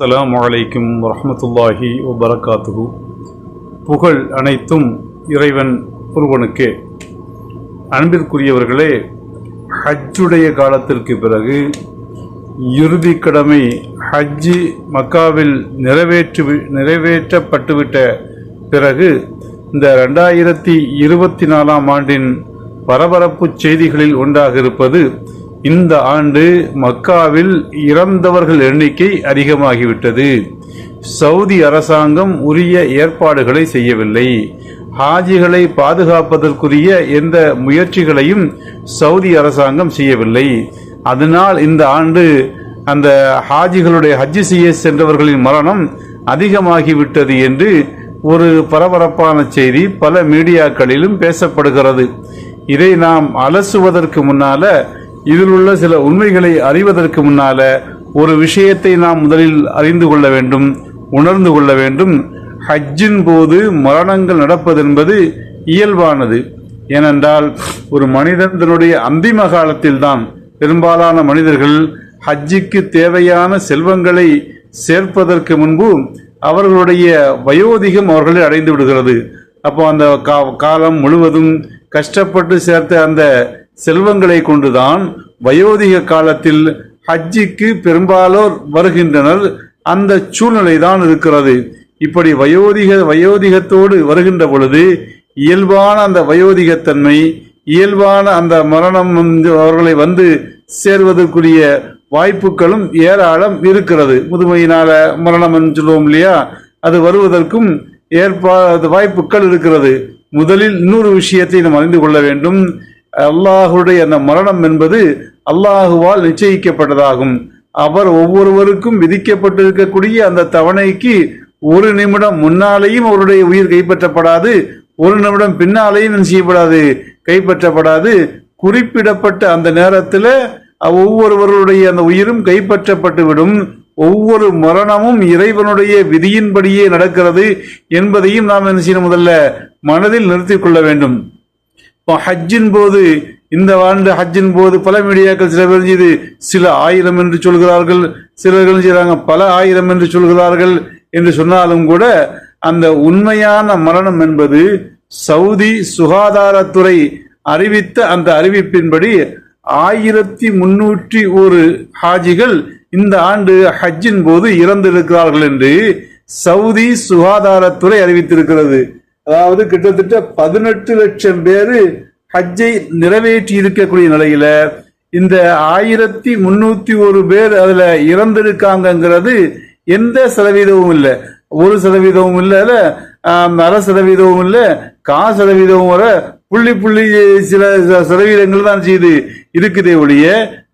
அஸ்ஸலாமு வலைக்கும் வரமத்துல்லாஹி வபரகாத்துஹு. புகழ் அனைத்தும் இறைவன் ஒருவனுக்கே. அன்பிற்குரியவர்களே ஹஜ்ஜுடைய காலத்திற்கு பிறகு இறுதி கடமை ஹஜ்ஜி மக்காவில் நிறைவேற்று நிறைவேற்றப்பட்டுவிட்ட பிறகு இந்த ரெண்டாயிரத்தி இருபத்தி நாலாம் ஆண்டின் பரபரப்பு செய்திகளில் ஒன்றாக இருப்பது இந்த ஆண்டு மக்காவில் இறந்தவர்கள் எண்ணிக்கை அதிகமாகிவிட்டது. சவுதி அரசாங்கம் உரிய ஏற்பாடுகளை செய்யவில்லை. ஹாஜிகளை பாதுகாப்பதற்குரிய எந்த முயற்சிகளையும் சவுதி அரசாங்கம் செய்யவில்லை. அதனால் இந்த ஆண்டு அந்த ஹாஜிகளுடைய ஹஜ்ஜி செய்ய சென்றவர்களின் மரணம் அதிகமாகிவிட்டது என்று ஒரு பரபரப்பான செய்தி பல மீடியாக்களிலும் பேசப்படுகிறது. இதை நாம் அலசுவதற்கு முன்னால இதில் உள்ள சில உண்மைகளை அறிவதற்கு முன்னால ஒரு விஷயத்தை நாம் முதலில் அறிந்து கொள்ள வேண்டும் உணர்ந்து கொள்ள வேண்டும். ஹஜ்ஜின் போது மரணங்கள் நடப்பதென்பது இயல்பானது. ஏனென்றால் ஒரு மனிதன் தன்னுடைய அந்திம காலத்தில்தான் பெரும்பாலான மனிதர்கள் ஹஜ்ஜிக்கு தேவையான செல்வங்களை சேர்ப்பதற்கு முன்பு அவர்களுடைய வயோதிகம் அவர்களை அடைந்து விடுகிறது. அப்போ அந்த கா- காலம் முழுவதும் கஷ்டப்பட்டு சேர்த்த அந்த செல்வங்களை கொண்டுதான் வயோதிக காலத்தில் ஹஜ்ஜிக்கு பெரும்பாலோர் வருகின்றனர். அந்த சூழ்நிலை தான் இருக்கிறது. இப்படி வயோதிக வயோதிகத்தோடு வருகின்ற பொழுது இயல்பான அந்த வயோதிகத்தன்மை இயல்பான அந்த மரணம் வந்து அவர்களை வந்து சேர்வதற்குரிய வாய்ப்புகளும் ஏராளம் இருக்கிறது. முதுமையினால மரணம் சொல்லுவோம் இல்லையா? அது வருவதற்கும் ஏற்பா அது வாய்ப்புகள் இருக்கிறது. முதலில் இன்னொரு விஷயத்தை நாம் அறிந்து கொள்ள வேண்டும். அல்லாஹுடைய அந்த மரணம் என்பது அல்லாஹுவால் நிச்சயிக்கப்பட்டதாகும். அவர் ஒவ்வொருவருக்கும் விதிக்கப்பட்டிருக்கக்கூடிய அந்த தவணைக்கு ஒரு நிமிடம் முன்னாலேயும் அவருடைய உயிர் கைப்பற்றப்படாது ஒரு நிமிடம் பின்னாலேயும் என்ன செய்யப்படாது கைப்பற்றப்படாது. குறிப்பிடப்பட்ட அந்த நேரத்தில் ஒவ்வொருவருடைய அந்த உயிரும் கைப்பற்றப்பட்டுவிடும். ஒவ்வொரு மரணமும் இறைவனுடைய விதியின்படியே நடக்கிறது என்பதையும் நாம் என்ன செய்யணும் முதல்ல மனதில் நிறுத்திக் கொள்ள வேண்டும். இப்போ ஹஜ்ஜின் போது இந்த ஆண்டு ஹஜ்ஜின் போது பல மீடியாக்கள் சில பேர் இது சில ஆயிரம் என்று சொல்கிறார்கள் சிலர்கள் செய்கிறாங்க பல ஆயிரம் என்று சொல்கிறார்கள் என்று சொன்னாலும் கூட அந்த உண்மையான மரணம் என்பது சவுதி சுகாதாரத்துறை அறிவித்த அந்த அறிவிப்பின்படி ஆயிரத்தி முன்னூற்றி ஒரு ஹாஜிகள் இந்த ஆண்டு ஹஜ்ஜின் போது இறந்திருக்கிறார்கள் என்று சவுதி சுகாதாரத்துறை அறிவித்திருக்கிறது. அதாவது கிட்டத்தட்ட பதினெட்டு லட்சம் பேர் ஹஜ்ஜை நிறைவேற்றி இருக்கக்கூடிய நிலையில இந்த ஆயிரத்தி முன்னூத்தி ஒரு பேர் அதுல இறந்திருக்காங்கங்கிறது எந்த சதவீதமும் இல்லை. ஒரு சதவீதமும் இல்லை அரை சதவீதமும் இல்லை கா சதவீதமும் வர புள்ளி புள்ளி சில ச- சதவீதங்கள் தான் செய்து இருக்குதே ஒழிய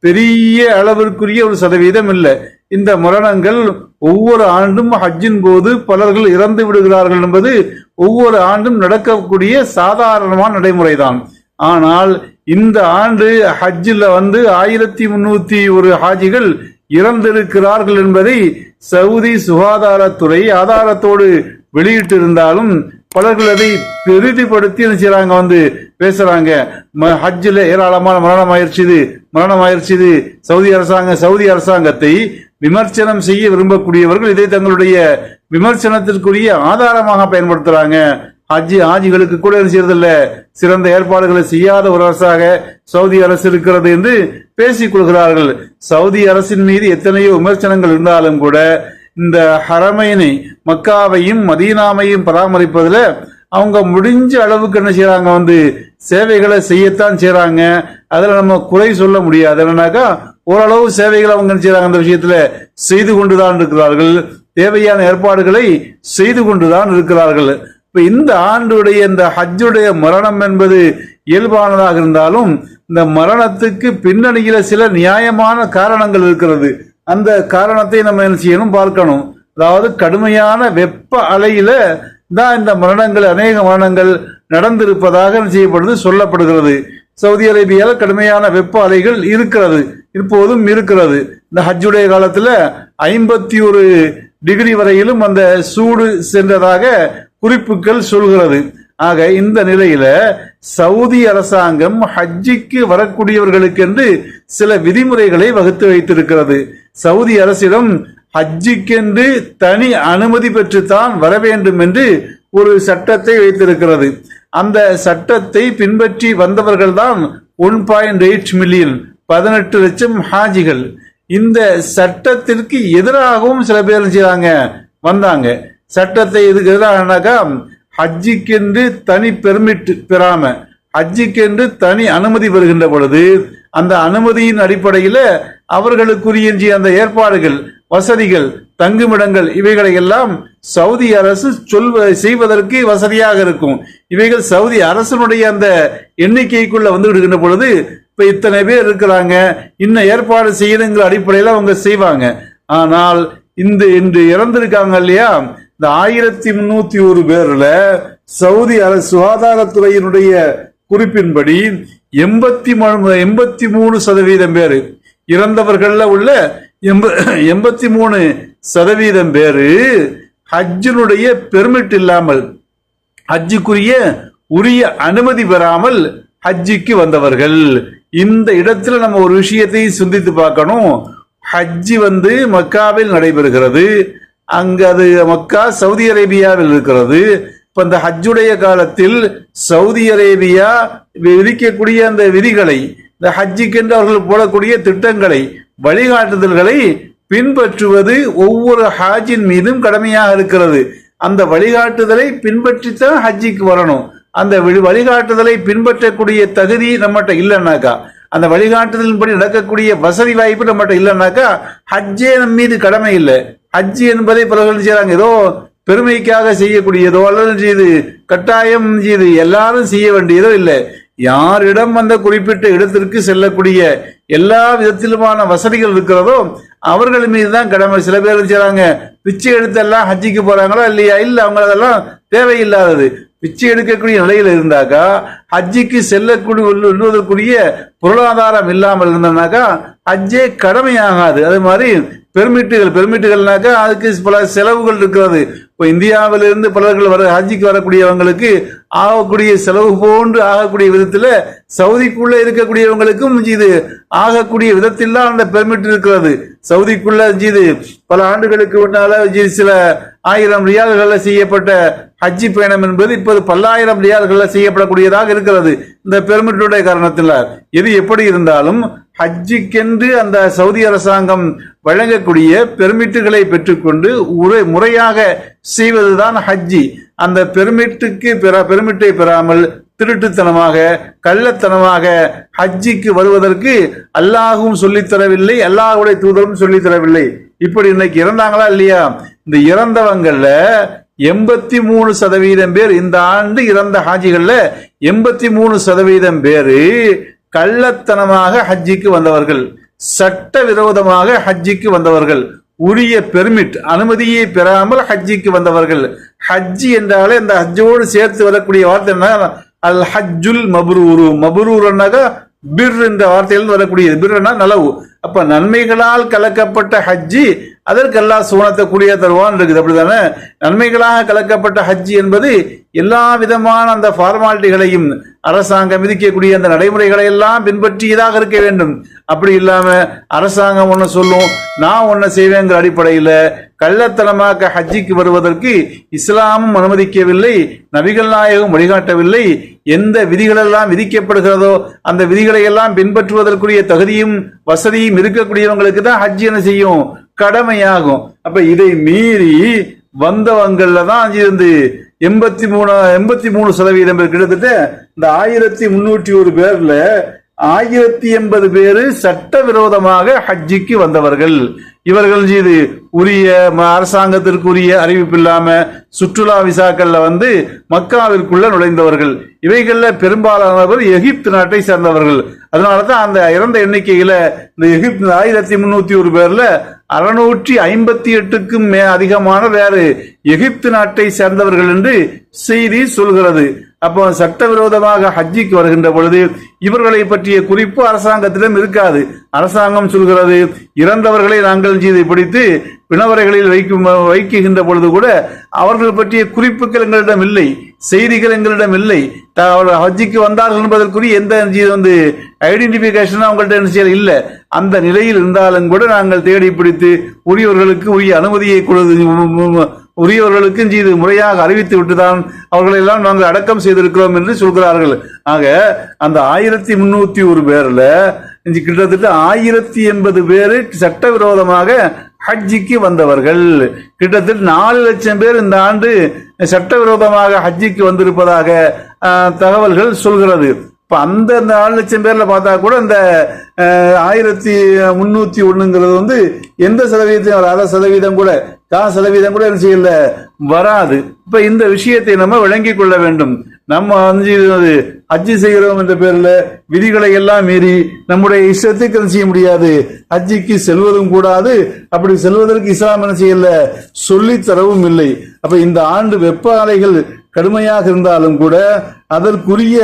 பெரிய அளவிற்குரிய ஒரு சதவீதம் இல்லை. இந்த மரணங்கள் ஒவ்வொரு ஆண்டும் ஹஜ்ஜின் போது பலர்கள் இறந்து விடுகிறார்கள் என்பது ஒவ்வொரு ஆண்டும் நடக்கக்கூடிய சாதாரணமான நடைமுறைதான். ஆனால் இந்த ஆண்டு ஹஜ்ஜில் வந்து ஆயிரத்தி முன்னூத்தி ஒரு ஹாஜிகள் இறந்திருக்கிறார்கள் என்பதை சவுதி சுகாதாரத்துறை ஆதாரத்தோடு வெளியிட்டிருந்தாலும் பலர்கள் அதை பெரிதிப்படுத்தி செய்யறாங்க வந்து பேசுறாங்க. ம- ஹஜ்ஜில் ஏராளமான மரணம் ஆயிடுச்சு மரணம் ஆயிடுச்சு சவுதி அரசாங்கம் சவுதி அரசாங்கத்தை விமர்சனம் செய்ய விரும்பக்கூடியவர்கள் இதை தங்களுடைய விமர்சனத்திற்குரிய ஆதாரமாக பயன்படுத்துறாங்க. ஹஜ்ஜி ஹாஜிகளுக்கு கூட என்ன செய்யறதில்ல. சிறந்த ஏற்பாடுகளை செய்யாத ஒரு அரசாக சவுதி அரசு இருக்கிறது என்று பேசிக் கொள்கிறார்கள். சவுதி அரசின் மீது எத்தனையோ விமர்சனங்கள் இருந்தாலும் கூட இந்த ஹரமையினை மக்காவையும் மதீனாமையும் பராமரிப்பதில் அவங்க முடிஞ்ச அளவுக்கு என்ன செய்யறாங்க வந்து சேவைகளை செய்யத்தான் செய்யறாங்க அதில் நம்ம குறை சொல்ல முடியாது. என்னன்னாக்கா ஓரளவு சேவைகளை அவங்க செய்யறாங்க அந்த விஷயத்துல செய்து கொண்டுதான் இருக்கிறார்கள். தேவையான ஏற்பாடுகளை செய்து கொண்டுதான் இருக்கிறார்கள். இப்ப இந்த ஆண்டுடைய இந்த ஹஜ்ஜுடைய மரணம் என்பது இயல்பானதாக இருந்தாலும் இந்த மரணத்துக்கு பின்னணியில சில நியாயமான காரணங்கள் இருக்கிறது. அந்த காரணத்தை நம்ம என்ன செய்யணும் பார்க்கணும். அதாவது கடுமையான வெப்ப அலையில தான் இந்த மரணங்கள் அநேக மரணங்கள் நடந்திருப்பதாக என்ன செய்யப்படுது சொல்லப்படுகிறது. சவுதி அரேபியாவில் கடுமையான வெப்ப அலைகள் இருக்கிறது. இப்போதும் இருக்கிறது. இந்த ஹஜ்ஜுடைய காலத்தில் ஐம்பத்தி ஒரு டிகிரி வரையிலும் அந்த சூடு சென்றதாக குறிப்புகள் சொல்கிறது. ஆக இந்த நிலையில சவுதி அரசாங்கம் ஹஜ்ஜிக்கு வரக்கூடியவர்களுக்கு என்று சில விதிமுறைகளை வகுத்து வைத்திருக்கிறது. சவுதி அரசிடம் ஹஜ்ஜிக்கென்று தனி அனுமதி பெற்றுத்தான் வர வேண்டும் என்று ஒரு சட்டத்தை வைத்திருக்கிறது. அந்த சட்டத்தை பின்பற்றி வந்தவர்கள் தான் ஒன் பாயிண்ட் எயிட் மில்லியன் பதினெட்டு லட்சம் ஹாஜிகள். இந்த சட்டத்திற்கு எதிராகவும் சில பேர் என்ன செய்றாங்க? வந்தாங்க. சட்டத்தை இதுக்கு எதிராகனாக்கா ஹஜ்ஜிக்கென்று தனி பெர்மிட் பெறாம ஹஜ்ஜிக்கென்று தனி அனுமதி பெறுகின்ற பொழுது அந்த அனுமதியின் அடிப்படையில் அவர்களுக்குரிய அந்த ஏற்பாடுகள் வசதிகள் தங்குமிடங்கள் இவைகளை எல்லாம் சவுதி அரசு சொல்வ செய்வதற்கு வசதியாக இருக்கும். இவைகள் சவுதி அரசனுடைய அந்த எண்ணிக்கைக்குள்ள வந்து விடுகின்ற பொழுது இப்ப இத்தனை பேர் இருக்கிறாங்க இன்னும் ஏற்பாடு செய்யணுங்கிற அடிப்படையில் அவங்க செய்வாங்க. ஆனால் இந்த இன்று இறந்திருக்காங்க இல்லையா? இந்த ஆயிரத்தி முன்னூத்தி ஒரு பேர்ல சவுதி அரசு சுகாதாரத்துறையினுடைய குறிப்பின்படி எண்பத்தி மூணு எண்பத்தி மூணு சதவீதம் பேர் இறந்தவர்கள்ல உள்ள எண்ப- எண்பத்தி மூணு சதவீதம் பேரு ஹஜ்ஜினுடைய பெர்மிட் இல்லாமல் ஹஜ்ஜுக்குரிய உரிய அனுமதி பெறாமல் ஹஜ்ஜிக்கு வந்தவர்கள். இந்த இடத்துல நம்ம ஒரு விஷயத்தை சிந்தித்து பார்க்கணும். ஹஜ்ஜி வந்து மக்காவில் நடைபெறுகிறது. அங்கு அது மக்கா சவுதி அரேபியாவில் இருக்கிறது. இப்ப இந்த ஹஜ்ஜுடைய காலத்தில் சவுதி அரேபியா விதிக்கக்கூடிய அந்த விதிகளை இந்த ஹஜ்ஜிக்கென்று அவர்கள் போடக்கூடிய திட்டங்களை வழிகாட்டுதல்களை பின்பற்றுவது ஒவ்வொரு ஹாஜின் மீதும் கடமையாக இருக்கிறது. அந்த வழிகாட்டுதலை பின்பற்றித்தான் ஹஜ்ஜிக்கு வரணும். அந்த வழிகாட்டுதலை பின்பற்றக்கூடிய தகுதி நம்மகிட்ட இல்லைன்னாக்கா அந்த வழிகாட்டுதலின்படி நடக்கக்கூடிய வசதி வாய்ப்பு நம்மகிட்ட இல்லைன்னாக்கா ஹஜ்ஜே நம் மீது கடமை இல்லை. ஹஜ் என்பதை பிறகு செய்யறாங்க ஏதோ பெருமைக்காக செய்யக்கூடியதோ அல்லது இது கட்டாயம் இது எல்லாரும் செய்ய வேண்டியதோ இல்லை. யாரிடம் அந்த குறிப்பிட்ட இடத்திற்கு செல்லக்கூடிய எல்லா விதத்திலுமான வசதிகள் இருக்கிறதோ அவர்கள் மீது தான் கடமை. சில பேர் செய்கிறாங்க செய்றாங்க? பிச்சை எடுத்து எல்லாம் ஹஜ்ஜிக்கு போறாங்களா இல்லையா? இல்லை அவங்க அதெல்லாம் தேவையில்லாதது. பிச்சை எடுக்கக்கூடிய நிலையில் இருந்தாக்கா ஹஜ்ஜிக்கு செல்லக்கூடிய உள்ளுவதற்குரிய பொருளாதாரம் இல்லாமல் இருந்தனாக்கா ஹஜ்ஜே கடமையாகாது. அது மாதிரி பெர்மிட்டுகள் பெர்மிட்டுகள்னாக்கா அதுக்கு பல செலவுகள் இருக்கிறது. இப்போ இந்தியாவிலிருந்து பலர்கள் வர ஹஜ்ஜிக்கு வரக்கூடியவங்களுக்கு ஆகக்கூடிய செலவு போன்று ஆகக்கூடிய விதத்துல சவுதிக்குள்ள இருக்கக்கூடியவங்களுக்கும் இது ஆகக்கூடிய விதத்தில் தான் அந்த பெர்மிட் இருக்கிறது. சவுதிக்குள்ள இது பல ஆண்டுகளுக்கு முன்னால சில ஆயிரம் ரியால்கள்ல செய்யப்பட்ட ஹஜ்ஜி பயணம் என்பது இப்போது பல்லாயிரம் ரியால்கள்ல செய்யப்படக்கூடியதாக இருக்கிறது. இந்த பெர்மிட்டுடைய காரணத்தில் எது எப்படி இருந்தாலும் ஹஜ்ஜிக்கென்று அந்த சவுதி அரசாங்கம் வழங்கக்கூடிய பெர்மிட்டுகளை பெற்றுக்கொண்டு உரை முறையாக செய்வதுதான் ஹஜ்ஜி. அந்த பெர்மிட்டுக்கு பெற பெர்மிட்டை பெறாமல் திருட்டுத்தனமாக கள்ளத்தனமாக ஹஜ்ஜிக்கு வருவதற்கு அல்லாஹும் சொல்லித் தரவில்லை அல்லாஹுடைய தூதரும் சொல்லித் தரவில்லை இப்படி இன்னைக்கு இறந்தாங்களா இல்லையா? இந்த இறந்தவங்கள்ல எண்பத்தி மூணு சதவீதம் பேர் இந்த ஆண்டு இறந்த ஹாஜிகள்ல எண்பத்தி மூணு சதவீதம் பேரு கள்ளத்தனமாக ஹஜ்ஜிக்கு வந்தவர்கள் சட்ட விரோதமாக ஹஜ்ஜிக்கு வந்தவர்கள் உரிய பெர்மிட் அனுமதியை பெறாமல் ஹஜ்ஜிக்கு வந்தவர்கள். ஹஜ்ஜி என்றாலே இந்த ஹஜ்ஜோடு சேர்த்து வரக்கூடிய வார்த்தை என்ன அல் ஹஜ்ஜுல் மபுரூரு. மபுரூர்னாக்கா பிர் என்ற வார்த்தையிலிருந்து வரக்கூடியது. பிர்னா நலவு. அப்ப நன்மைகளால் கலக்கப்பட்ட ஹஜ்ஜி அதற்கு எல்லா சூனத்தை கூடிய தருவான் இருக்குது. அப்படிதானே நன்மைகளாக கலக்கப்பட்ட ஹஜ்ஜி என்பது எல்லா விதமான அந்த ஃபார்மாலிட்டிகளையும் அரசாங்கம் விதிக்கக்கூடிய அந்த நடைமுறைகளை எல்லாம் பின்பற்றியதாக இருக்க வேண்டும். அப்படி இல்லாம அரசாங்கம் ஒன்று சொல்லும் நான் ஒன்னு செய்வேங்கிற அடிப்படையில் கள்ளத்தனமாக ஹஜ்ஜிக்கு வருவதற்கு இஸ்லாமும் அனுமதிக்கவில்லை நபிகள் நாயகம் வழிகாட்டவில்லை. எந்த விதிகளெல்லாம் விதிக்கப்படுகிறதோ அந்த விதிகளை எல்லாம் பின்பற்றுவதற்குரிய தகுதியும் வசதியும் இருக்கக்கூடியவங்களுக்கு தான் ஹஜ் என்ன செய்யும்? கடமையாகும். அப்ப இதை மீறி வந்தவங்கள்ல தான் இருந்து எண்பத்தி மூணு எண்பத்தி மூணு சதவீதம் பேர் கிட்டத்தட்ட இந்த ஆயிரத்தி முன்னூற்றி ஒரு பேர்ல ஆயிரத்தி எண்பது பேரு சட்டவிரோதமாக ஹஜ்ஜிக்கு வந்தவர்கள். இவர்கள் இது உரிய ம- அறிவிப்பு இல்லாம சுற்றுலா விசாக்கள்ல வந்து மக்காவிற்குள்ள நுழைந்தவர்கள். இவைகள்ல பெரும்பாலானவர் எகிப்து நாட்டை சேர்ந்தவர்கள். அதனாலதான் அந்த இறந்த எண்ணிக்கையில இந்த எகிப்து ஆயிரத்தி முன்னூத்தி ஒரு பேர்ல அறுநூற்றி ஐம்பத்தி எட்டுக்கும் மே அதிகமான வேறு எகிப்து நாட்டை சேர்ந்தவர்கள் என்று செய்தி சொல்கிறது. அப்போ சட்டவிரோதமாக ஹஜ்ஜிக்கு வருகின்ற பொழுது இவர்களை பற்றிய குறிப்பு அரசாங்கத்திடம் இருக்காது. அரசாங்கம் சொல்கிறது இறந்தவர்களை நாங்கள் செய்து பிடித்து பிணவரைகளில் வைக்கும் வைக்குகின்ற பொழுது கூட அவர்கள் பற்றிய குறிப்புகள் எங்களிடம் இல்லை செய்திகள் எங்களிடம் இல்லை. அவர்கள் ஹஜ்ஜிக்கு வந்தார்கள் என்பதற்குரிய எந்த வந்து ஐடென்டிபிகேஷன் அவங்கள்ட்ட என்ன இல்லை. அந்த நிலையில் இருந்தாலும் கூட நாங்கள் தேடி பிடித்து உரியவர்களுக்கு உரிய அனுமதியை கொடு உரியவர்களுக்கு இது முறையாக அறிவித்து விட்டுதான் அவர்களை எல்லாம் நாங்கள் அடக்கம் செய்திருக்கிறோம் என்று சொல்கிறார்கள். ஆக அந்த ஆயிரத்தி முன்னூத்தி ஒரு பேர்ல இஞ்சி கிட்டத்தட்ட ஆயிரத்தி எண்பது பேர் சட்டவிரோதமாக ஹஜ்ஜிக்கு வந்தவர்கள். கிட்டத்தட்ட நாலு லட்சம் பேர் இந்த ஆண்டு சட்டவிரோதமாக ஹஜ்ஜிக்கு வந்திருப்பதாக தகவல்கள் சொல்கிறது. இப்ப அந்த நாலு லட்சம் பேர்ல பார்த்தா கூட இந்த ஆயிரத்தி முன்னூத்தி ஒண்ணுங்கிறது வந்து எந்த சதவீதத்தையும் வராத அரை சதவீதம் கூட காசு சதவீதம் கூட என்ன செய்யல? வராது. இப்ப இந்த விஷயத்தை நம்ம விளங்கிக் கொள்ள வேண்டும். நம்ம வந்து இது ஹஜ்ஜி செய்கிறோம் என்ற பேர்ல விதிகளை எல்லாம் மீறி நம்முடைய இஷ்டத்துக்கு என்ன செய்ய முடியாது? ஹஜ்ஜிக்கு செல்வதும் கூடாது. அப்படி செல்வதற்கு இஸ்லாம் என்ன செய்யல? சொல்லி தரவும் இல்லை. அப்ப இந்த ஆண்டு வெப்ப அலைகள் கடுமையாக இருந்தாலும் கூட அதற்குரிய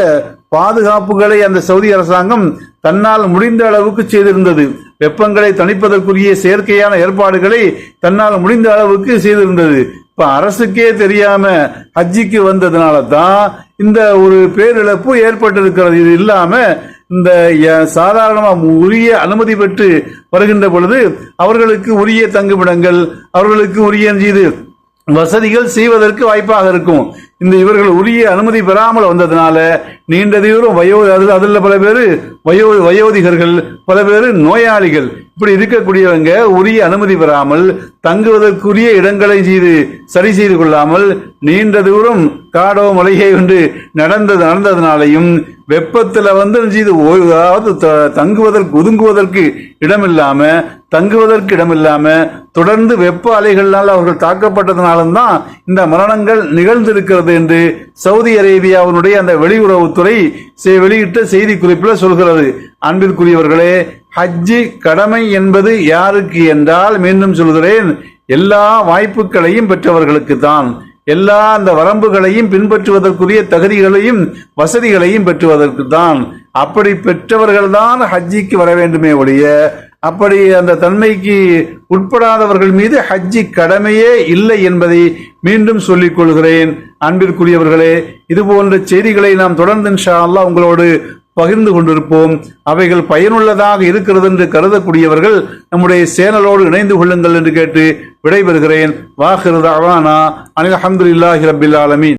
பாதுகாப்புகளை அந்த சவுதி அரசாங்கம் தன்னால் முடிந்த அளவுக்கு செய்திருந்தது. வெப்பங்களை தணிப்பதற்குரிய செயற்கையான ஏற்பாடுகளை தன்னால் முடிந்த அளவுக்கு செய்திருந்தது. இப்ப அரசுக்கே தெரியாம ஹஜ்ஜிக்கு வந்ததுனால தான் இந்த ஒரு பேரிழப்பு ஏற்பட்டிருக்கிறது. இது இல்லாம இந்த ய- சாதாரணமா உரிய அனுமதி பெற்று வருகின்ற பொழுது அவர்களுக்கு உரிய தங்குமிடங்கள் அவர்களுக்கு உரிய இது வசதிகள் செய்வதற்கு வாய்ப்பாக இருக்கும். இந்த இவர்கள் உரிய அனுமதி பெறாமல் வந்ததுனால நீண்ட தூரம் வயோ அதில் அதில் பல பேர் வயோ வயோதிகர்கள் பல பேர் நோயாளிகள். இப்படி இருக்கக்கூடியவங்க உரிய அனுமதி பெறாமல் தங்குவதற்குரிய இடங்களை செய்து சரி செய்து கொள்ளாமல் நீண்ட தூரம் காடோ மலையை கொண்டு நடந்தது நடந்ததுனாலையும் வெப்பத்துல வந்து செய்து அதாவது தங்குவதற்கு ஒதுங்குவதற்கு இடமில்லாம தங்குவதற்கு இடமில்லாம தொடர்ந்து வெப்ப அலைகளால் அவர்கள் தாக்கப்பட்டதனாலும் தான் இந்த மரணங்கள் நிகழ்ந்திருக்கிறது என்று சவுதி அரேபியாவினுடைய அந்த வெளியுறவுத்துறை வெளியிட்ட செய்தி குறிப்பில் சொல்கிறது. அன்பிற்குரியவர்களே ஹஜ்ஜி கடமை என்பது யாருக்கு என்றால் மீண்டும் சொல்கிறேன் எல்லா வாய்ப்புகளையும் பெற்றவர்களுக்கு தான். எல்லா அந்த வரம்புகளையும் பின்பற்றுவதற்குரிய தகுதிகளையும் வசதிகளையும் பெற்றுவதற்கு தான். அப்படி பெற்றவர்கள் தான் ஹஜ்ஜிக்கு வர வேண்டுமே ஒழிய அப்படி அந்த தன்மைக்கு உட்படாதவர்கள் மீது ஹஜ்ஜி கடமையே இல்லை என்பதை மீண்டும் சொல்லிக் கொள்கிறேன். அன்பிற்குரியவர்களே இது போன்ற செய்திகளை நாம் தொடர்ந்து இன்ஷா அல்லாஹ் உங்களோடு பகிர்ந்து கொண்டிருப்போம். அவைகள் பயனுள்ளதாக இருக்கிறது என்று கருதக்கூடியவர்கள் நம்முடைய சேனலோடு இணைந்து கொள்ளுங்கள் என்று கேட்டு விடைபெறுகிறேன். வாஹிருதாவானா அனில் அஹமதுல்லாஹி ரபில் ஆலமீன்.